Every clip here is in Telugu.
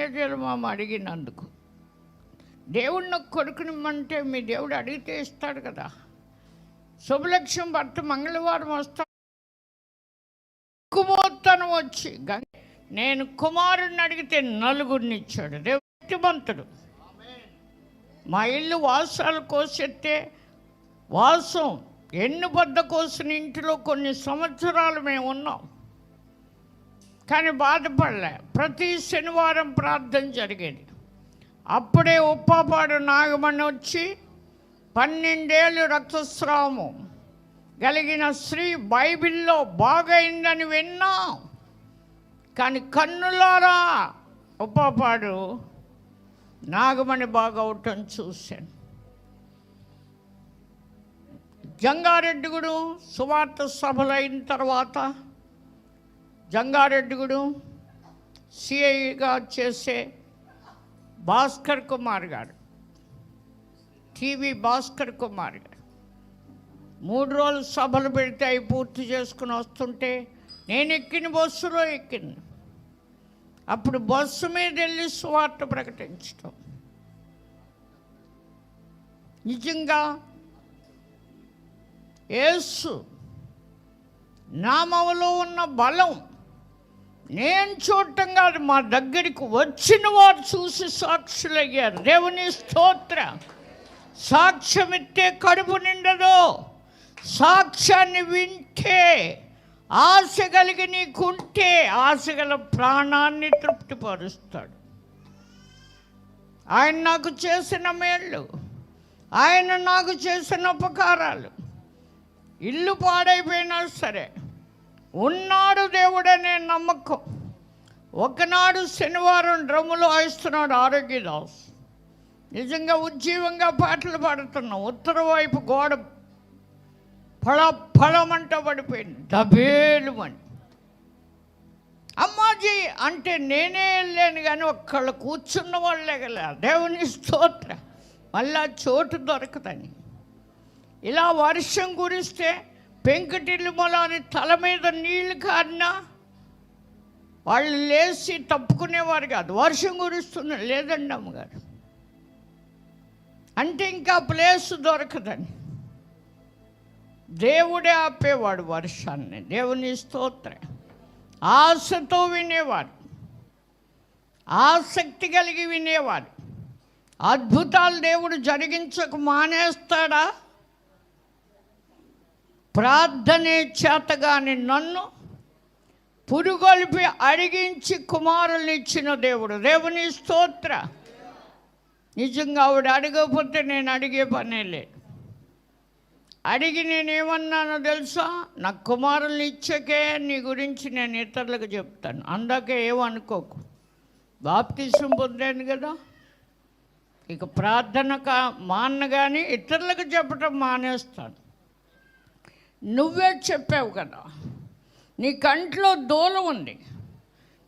జలమామ అడిగినందుకు? దేవుడిని కొడుకునిమ్మంటే మీ దేవుడు అడిగితే ఇస్తాడు కదా. శుభలక్ష్యం భర్త మంగళవారం వస్తా కుమోత్తనం వచ్చి నేను కుమారుడిని అడిగితే నలుగురిని ఇచ్చాడు. దేవుడిమంతుడు మా ఇల్లు వాసాలు కోసెత్తే వాసం ఎన్ను బద్ద కోసిన ఇంటిలో కొన్ని సంవత్సరాలు మేము ఉన్నాం. కానీ బాధపడలే. ప్రతి శనివారం ప్రార్థన జరిగేది. అప్పుడే ఉప్పాపాడు నాగమణి వచ్చి పన్నెండేళ్ళు రక్తస్రావము. కలిగిన స్త్రీ బైబిల్లో బాగైందని విన్నాం. కానీ కన్నులారా. ఉప్పాపాడు నాగమణి బాగవటం చూశాను జంగారెడ్డిగుడు సువార్త సభలు అయిన జంగారెడ్డి జంగారెడ్డిగుడు సిఐగా చేసే భాస్కర్ కుమార్ గారు టీవీ భాస్కర్ కుమార్ గారు. మూడు రోజులు సభలు పెడితే అవి పూర్తి చేసుకుని వస్తుంటే నేను ఎక్కిన బస్సులో ఎక్కింది. అప్పుడు బస్సు మీద వెళ్ళి సువార్త ప్రకటించటం. నిజంగా ఏసు నామములో ఉన్న బలం నేను చూడటం కాదు మా దగ్గరికి వచ్చిన వారు చూసి సాక్షులయ్యారు. దేవుని స్తోత్ర. సాక్ష్యమిత్తే కడుపు నిండదు. సాక్ష్యాన్ని వింటే ఆశ కలిగి నీకుంటే ఆశ గల ప్రాణాన్ని తృప్తిపరుస్తాడు. ఆయన నాకు చేసిన మేళ్ళు ఆయన నాకు చేసిన ఉపకారాలు ఇల్లు పాడైపోయినా సరే ఉన్నాడు దేవుడనే నమ్మకం. ఒకనాడు శనివారం డ్రమ్ములు వాయిస్తున్నాడు ఆరోగ్యదాస్. నిజంగా ఉజ్జీవంగా పాటలు పాడుతున్నాం ఉత్తర వైపు గోడ ఫళ ఫళమంట పడిపోయింది. దబేలు అని. అమ్మాజీ అంటే నేనే వెళ్ళాను కానీ ఒక్కళ్ళు కూర్చున్న వాళ్ళే కదా. దేవుని స్తోత్ర. మళ్ళా చోటు దొరకదని. ఇలా వర్షం కురిస్తే పెంకటిల్లు మొలాని తల మీద నీళ్ళు కారినా వాళ్ళు లేచి తప్పుకునేవారు కాదు. వర్షం కురుస్తున్న లేదండి అమ్మగారు. అంటే ఇంకా ప్లేస్ దొరకదని దేవుడే ఆపేవాడు వర్షాన్ని. దేవుని స్తోత్ర. ఆశతో వినేవారు. ఆసక్తి కలిగి వినేవారు. అద్భుతాలు దేవుడు జరిగించక మానేస్తాడా? ప్రార్థనే చేతగాని నన్ను పురుగొలిపి అడిగించి కుమారుల్ని ఇచ్చిన దేవుడు. దేవుని స్తోత్ర. నిజంగా ఆవిడ అడగకపోతే నేను అడిగే పనే లేదు. అడిగి నేనేమన్నానో తెలుసా? నా కుమారుల్ని ఇచ్చకే నీ గురించి నేను ఇతరులకు చెప్తాను. అందాకే ఏమనుకోకు. బాప్తీసం పొందాను కదా. ఇక ప్రార్థన కా మాన్న కానీ ఇతరులకు చెప్పటం మానేస్తాను నువ్వే చెప్పావు కదా. నీ కంట్లో దూలం ఉంది.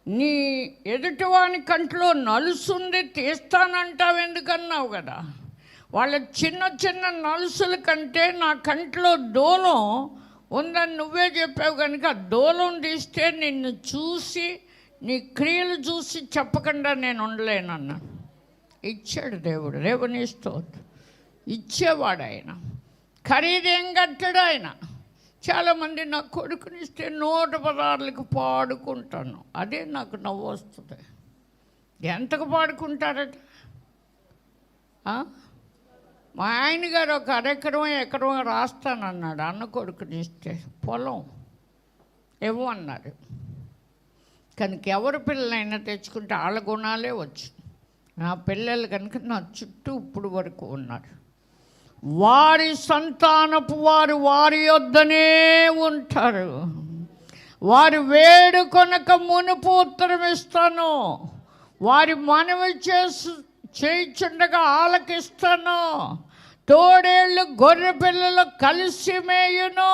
నీ ఎదుటివాని కంట్లో నలుసుంది తీస్తానంటావు ఎందుకన్నావు కదా. వాళ్ళ చిన్న చిన్న నలుసుల కంటే నా కంట్లో దూలం ఉందని నువ్వే చెప్పావు కనుక ఆ దూలం తీస్తే నిన్ను చూసి నీ క్రియలు చూసి చెప్పకుండా నేను ఉండలేనన్న. ఇచ్చాడు దేవుడు దేవుని స్తోత్రం. ఇచ్చేవాడు ఆయన. ఖరీదేం కట్టాడు ఆయన. చాలామంది నా కొడుకునిస్తే నూట పదార్లకు పాడుకుంటాను. అదే నాకు నవ్వు వస్తుంది. ఎంతకు పాడుకుంటారట? మా ఆయన గారు ఒక అరెకరం ఎకరం రాస్తానన్నాడు అన్న కొడుకునిస్తే పొలం. ఇవ్వమన్నారు కనుక ఎవరి పిల్లలైనా తెచ్చుకుంటే వాళ్ళ గుణాలే వచ్చు. నా పిల్లలు కనుక నా చుట్టూ ఇప్పుడు వరకు ఉన్నారు. వారి సంతానపు వారు వారి యొద్దనే ఉంటారు. వారి వేడుకొనక మునుపు ఉత్తరం ఇస్తాను. వారి మనవి చేసు చేయించుండగా ఆలకిస్తాను. తోడేళ్ళు గొర్రె పిల్లలు కలిసి మేయును.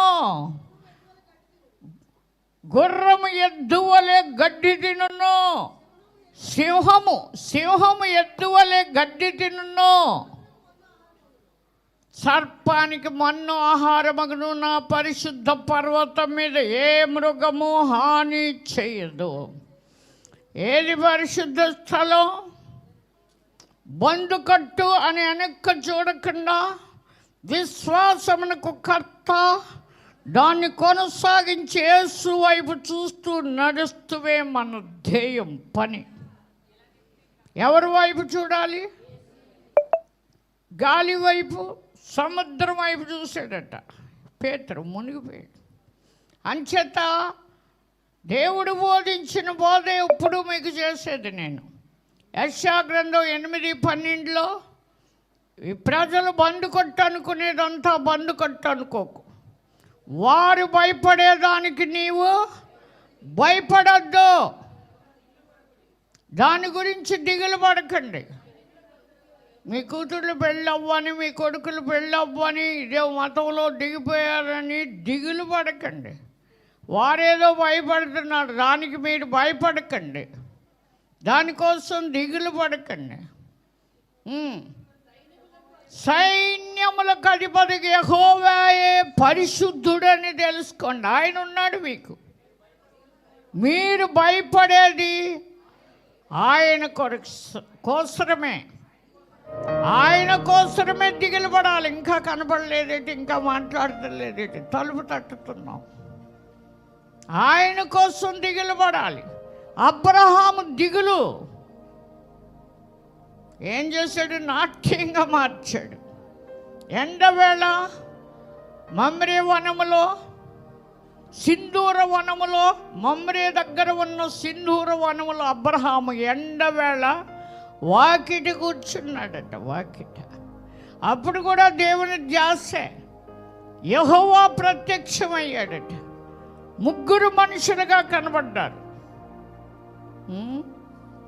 గుర్రము ఎద్దువలే గడ్డి తినును. సింహము సింహము ఎద్దువలే గడ్డి తినును. సర్పానికి మన్ను ఆహారమగును నా పరిశుద్ధ పర్వతం మీద ఏ మృగము హాని చేయదు. ఏది పరిశుద్ధ స్థలం? బందుకట్టు అని వెనక్క చూడకుండా విశ్వాసమునకు కర్త దాన్ని కొనసాగించి యేసు వైపు చూస్తూ నడుస్తువే మన ధ్యేయం పని. ఎవరి వైపు చూడాలి? గాలి వైపు? సముద్రం వైపు చూసాడట పేతురు మునిగిపోయాడు. అంచేత దేవుడు బోధించిన బోధ ఎప్పుడు మీకు చేసేది నేను. యశా గ్రంథం ఎనిమిది పన్నెండులో ఈ ప్రజలు బండు కొట్టు అనుకునేదంతా బండు కొట్టు అనుకోకు వారు భయపడేదానికి నీవు భయపడద్దు. దాని గురించి దిగులు పడకండి. మీ కూతుళ్ళు పెళ్ళవ్వని మీ కొడుకులు పెళ్ళవ్వని ఇదే మతంలో దిగిపోయారని దిగులు పడకండి. వారేదో భయపడుతున్నారు దానికి మీరు భయపడకండి. దానికోసం దిగులు పడకండి. సైన్యములకు అధిపతికి యహోవాయే పరిశుద్ధుడని తెలుసుకోండి. ఆయన ఉన్నాడు మీకు. మీరు భయపడేది ఆయన కొరకు కోసరమే. ఆయన కోసరమే దిగులు పడాలి ఇంకా కనబడలేదేంటి ఇంకా మాట్లాడలేదేంటి తలుపు తట్టుతున్నాం. ఆయన కోసం దిగులు పడాలి అబ్రహాము దిగులు. ఏం చేశాడు? నాట్యంగా మార్చాడు. ఎండవేళ మమ్రే వనములో సింధూర వనములో మమ్రే దగ్గర ఉన్న సింధూర వనములో అబ్రహాము ఎండవేళ వాకిటి కూర్చున్నాడట వాకిట. అప్పుడు కూడా దేవుని ధ్యాసే. యహోవా ప్రత్యక్షమయ్యాడట. ముగ్గురు మనుషులుగా కనబడ్డారు.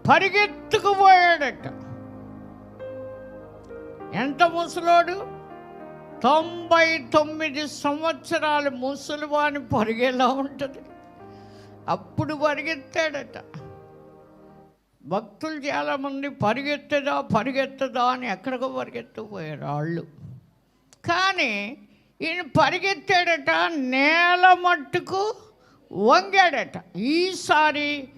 పరిగెత్తుకుపోయాడట. ఎంత ముసలోడు? తొంభై తొమ్మిది సంవత్సరాలు ముసలివాని పరిగేలా ఉంటుంది. అప్పుడు పరిగెత్తాడట. భక్తులు చాలామంది పరిగెత్తదా పరిగెత్తదా అని ఎక్కడికో పరిగెత్తుకుపోయారు వాళ్ళు కానీ ఈయన పరిగెత్తాడట నేల మట్టుకు వంగాడట. ఈసారి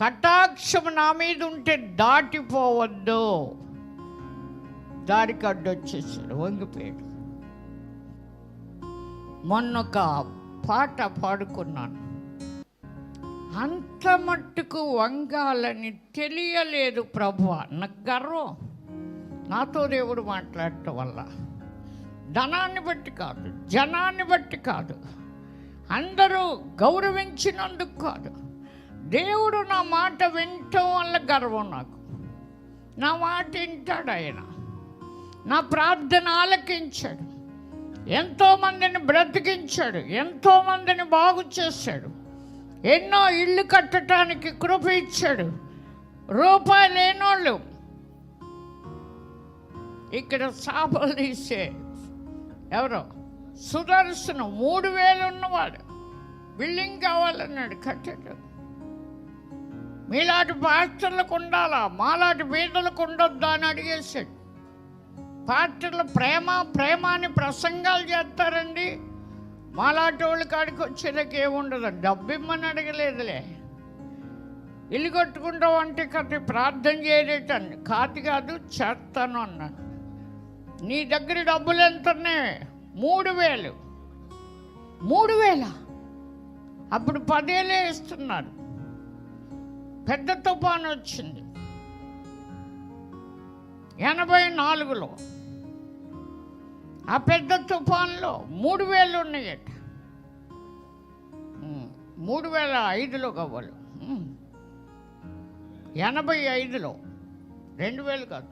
కటాక్షం నా మీద ఉంటే దాటిపోవద్దు. దారికి అడ్డొచ్చేసాడు వంగిపోయాడు. మొన్న ఒక పాట పాడుకున్నాను. అంత మట్టుకు వంగాలని తెలియలేదు ప్రభు. నాకు గర్వం నాతో దేవుడు మాట్లాడటం వల్ల. ధనాన్ని బట్టి కాదు జనాన్ని బట్టి కాదు. అందరూ గౌరవించినందుకు కాదు. దేవుడు నా మాట వినటం వల్ల గర్వం నాకు. నా మాట వింటాడు ఆయన. నా ప్రార్థన ఆలకించాడు. ఎంతోమందిని బ్రతికించాడు. ఎంతోమందిని బాగు చేశాడు. ఎన్నో ఇల్లు కట్టడానికి కృప ఇచ్చాడు. రూపాయి లేనోళ్ళు ఇక్కడ సాపలు తీసే ఎవరో? సుదర్శన మూడు వేలు ఉన్నవాడు. బిల్డింగ్ కావాలన్నాడు కట్టడు. మీలాంటి పాస్టర్లకు ఉండాలా? మాలాంటి బీదలకు ఉండొద్దా అని అడిగేశాడు. పాస్టర్లు ప్రేమ ప్రేమ అని ప్రసంగాలు చేస్తారండి. మాలాంటి కాడికి వచ్చేదానికి ఏముండదు. డబ్బు ఇమ్మని అడగలేదులే. ఇల్లు కట్టుకుంటావు అంటే కట్టి ప్రార్థన చేయలేటండి కాదు కాదు చేస్తాను అన్నాను నీ దగ్గర డబ్బులు ఎంత ఉన్నాయి? మూడు వేలు. మూడు వేల? అప్పుడు పదేలే ఇస్తున్నారు. పెద్ద తుఫాను వచ్చింది. ఎనభై నాలుగులో. ఆ పెద్ద తుఫాన్లో మూడు వేలు ఉన్నాయట. మూడు వేల ఐదులో కావాలి. ఎనభై ఐదులో. రెండు వేలు కాదు.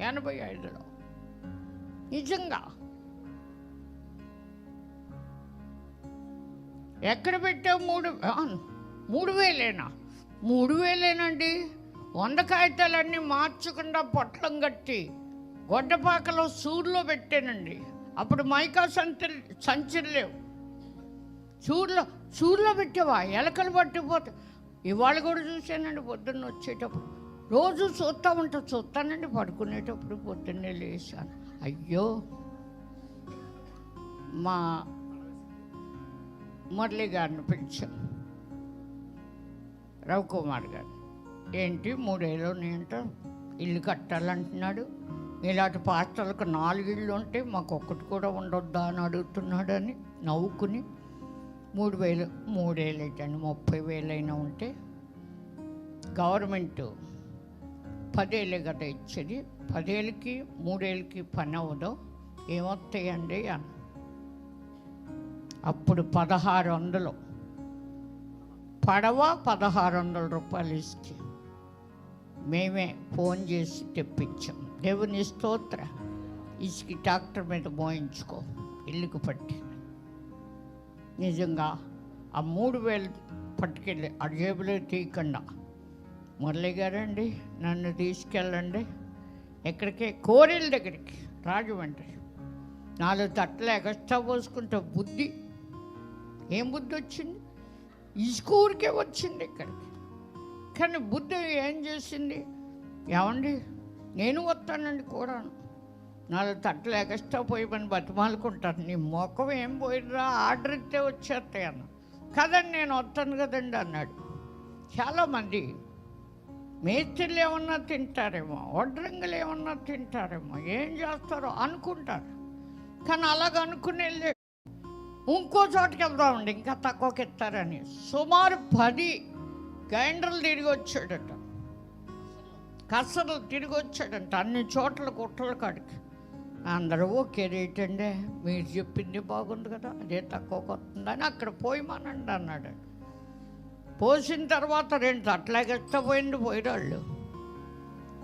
ఎనభై ఐదులో. నిజంగా. ఎక్కడ పెట్టావు మూడు? మూడు వేలేనా? మూడు వేలేనండి. వంద కాగితాలన్నీ మార్చకుండా పొట్లం కట్టి గొడ్డపాకలో సూర్లో పెట్టానండి. అప్పుడు మైకా సంచులు సంచులు లేవు. సూర్లో సూర్లో పెట్టావా? ఎలకలు పట్టిపోతే ఇవాళ కూడా చూశానండి పొద్దున్న వచ్చేటప్పుడు. రోజు చూస్తూ ఉంటా చూస్తానండి పడుకునేటప్పుడు పొద్దున్నే లేచాను. అయ్యో! మా మురళి గారిని పిలిచాం. రవికుమార్ గారు. ఏంటి మూడేళ్ళు ఉన్నాయంట ఇల్లు కట్టాలంటున్నాడు. ఇలాంటి పాస్టర్లకు నాలుగిళ్ళు ఉంటే మాకు ఒక్కటి కూడా ఉండొద్దా అని అడుగుతున్నాడని నవ్వుకుని మూడు వేలు మూడేళ్ళు అయితే ముప్పై వేలైనా ఉంటే గవర్నమెంట్ పదేళ్ళు కదా ఇచ్చేది. పదేళ్ళకి మూడేళ్ళకి పని అవ్వదు. ఏమొస్తాయండి అని? అప్పుడు పదహారు వందలు పడవ పదహారు వందల రూపాయలు ఇస్తే మేమే ఫోన్ చేసి తెప్పించాం. దేవుని స్తోత్ర. ఇసుకి ట్రాక్టర్ మీద మోయించుకో ఇల్లుకు పట్టి. నిజంగా ఆ మూడు వేలు పట్టుకెళ్ళి ఆ జేబులో తీయకుండా మురళి గారండి నన్ను తీసుకెళ్ళండి. ఎక్కడికి కోరిల దగ్గరికి రాజమండ్రి నాలుగు తట్టలు ఎగస్ట్రా పోసుకుంటే బుద్ధి. ఏం బుద్ధి వచ్చింది? ఇసుక ఊరికే వచ్చింది ఇక్కడికి. కానీ బుద్ధి ఏం చేసింది? ఏమండి? నేను వస్తానండి కూడాను. నాలుగు తట్టలు ఎగస్ట్రా పోయి పని బతిమాలుకుంటాను. నీ మొఖం ఏం పోయినరా? ఆర్డర్ ఇస్తే వచ్చేస్తాయి అన్న కదండి నేను వస్తాను కదండి అన్నాడు. చాలామంది మేస్త్రీలు ఏమన్నా తింటారేమో వడ్రంగులు ఏమన్నా తింటారేమో ఏం చేస్తారో అనుకుంటారు. కానీ అలాగ అనుకుని వెళ్ళే ఇంకో చోటుకి వెళ్దామండి ఇంకా తక్కువకి ఇస్తారని. సుమారు పది గ్రైండర్లు తిరిగి వచ్చాడట. కసలు తిరిగి వచ్చాడంట అన్ని చోట్ల కుట్రల కాడికి. అందరూ ఓకే రేట్ అండి మీరు చెప్పింది బాగుంది కదా అదే తక్కువకి వస్తుందని అక్కడ పోయిమానండి అన్నాడు. పోసిన తర్వాత రెండు అట్లాగేస్తే పోయింది పోయినాళ్ళు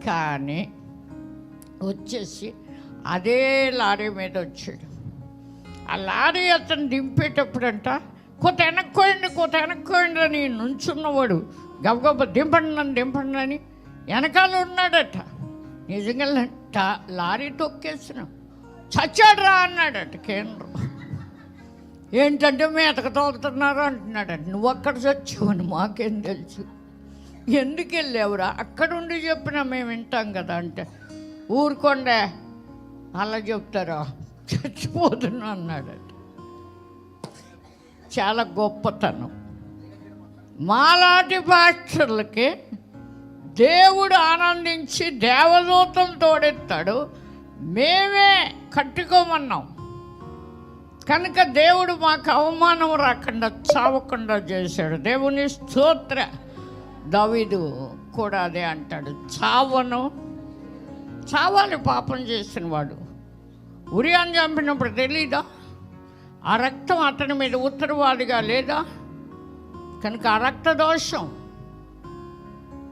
కానీ వచ్చేసి అదే లారీ మీద వచ్చాడు. ఆ లారీ అతను దింపేటప్పుడంట కొత్త వెనక్కోయండి కొత్త వెనక్కోయండి అని నుంచున్నవాడు. గబగబ దింపండి నన్ను దింపండి అని వెనకాల ఉన్నాడట నిజంగా ట- లారీ తొక్కేసిన చచ్చాడు రా అన్నాడట కేంద్ర. ఏంటంటే మేతకు తోలుతున్నారు అంటున్నాడట. నువ్వు అక్కడ చచ్చావని మాకేం తెలుసు. ఎందుకు వెళ్ళావురా? అక్కడుండి చెప్పినా మేము వింటాం కదా అంటే. ఊరుకోండే అలా చెప్తారా? చచ్చిపోతున్నా అన్నాడట. చాలా గొప్పతనం. మాలాంటి పాస్టర్లకి దేవుడు ఆనందించి దేవదూతం తోడెత్తాడు మేమే కట్టుకోమన్నాం. కనుక దేవుడు మాకు అవమానం రాకుండా చావకుండా చేశాడు. దేవుని స్తోత్ర. దవిదు కూడా అదే అంటాడు చావను. చావాలి పాపం చేసిన వాడు. ఉరియాన్ని చంపినప్పుడు తెలీదా? ఆ రక్తం అతని మీద ఉత్తరవాదిగా లేదా? కనుక ఆ రక్త దోషం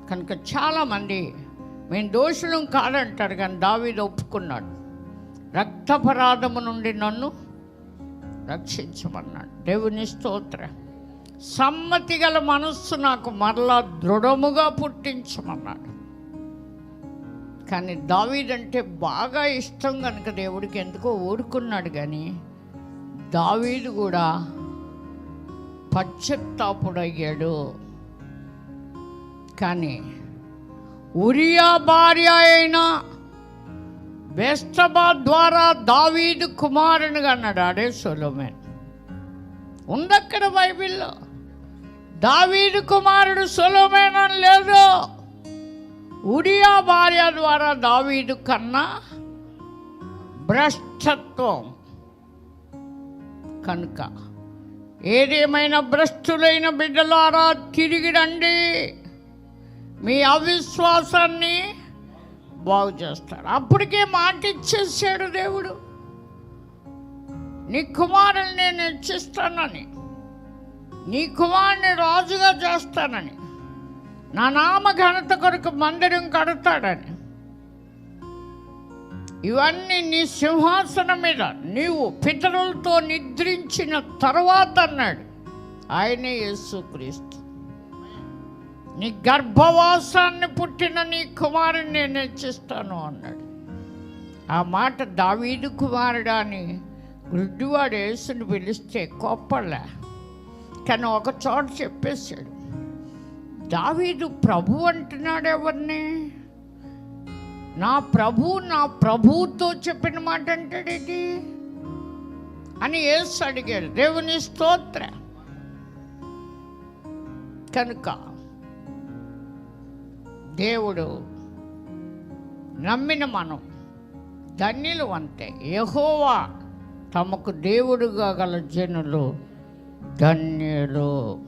కనుక చాలామంది మేము దోషులం కాదంటారు కానీ దావీదు ఒప్పుకున్నాడు. రక్తపరాధము నుండి నన్ను రక్షించమన్నాడు. దేవుని స్తోత్ర. సమ్మతి గల మనస్సు నాకు మరలా దృఢముగా పుట్టించమన్నాడు. కానీ దావీదంటే బాగా ఇష్టం కనుక దేవుడికి ఎందుకో ఊరుకున్నాడు కానీ దావీదు కూడా పశ్చత్తాపుడయ్యాడు. కానీ ఉరియా భార్య అయిన బెస్తబా ద్వారా దావీదు కుమారునిగా అన్నాడు అడే సొలోమెన్. ఉందక్కడ బైబిల్లో దావీదు కుమారుడు సొలోమేన్ అని లేదు. ఉరియా భార్య ద్వారా దావీదు కన్నా భ్రష్టత్వం. కనుక ఏదేమైనా భ్రష్టులైన బిడ్డలారా తిరిగి రండి. మీ అవిశ్వాసాన్ని బాగు చేస్తాడు. అప్పటికే మాట ఇచ్చేసాడు దేవుడు. నీ కుమారుని నేను ఇచ్చిస్తానని నీ కుమారుని రాజుగా చేస్తానని నా నామ ఘనత కొరకు మందిరం కడతాడని ఇవన్నీ నీ సింహాసనం మీద నీవు పితరులతో నిద్రించిన తర్వాత అన్నాడు. ఆయనే యేసుక్రీస్తు. నీ గర్భవాసాన్ని పుట్టిన నీ కుమారుని నేను హెచ్చిస్తాను అన్నాడు. ఆ మాట దావీదు కుమారుడు అని గుడ్డివాడు యేసుని పిలిస్తే కోప్పలే కానీ ఒక చోట చెప్పేశాడు దావీదు ప్రభు అంటున్నాడు ఎవరిని? నా ప్రభు నా ప్రభువుతో చెప్పిన మాట అంటాడేటి అని యేసు అడిగాడు దేవుని స్తోత్ర. కనుక దేవుడు నమ్మిన మనం ధన్యులు అంతే యహోవా తమకు దేవుడుగా గల జనులు ధన్యులు.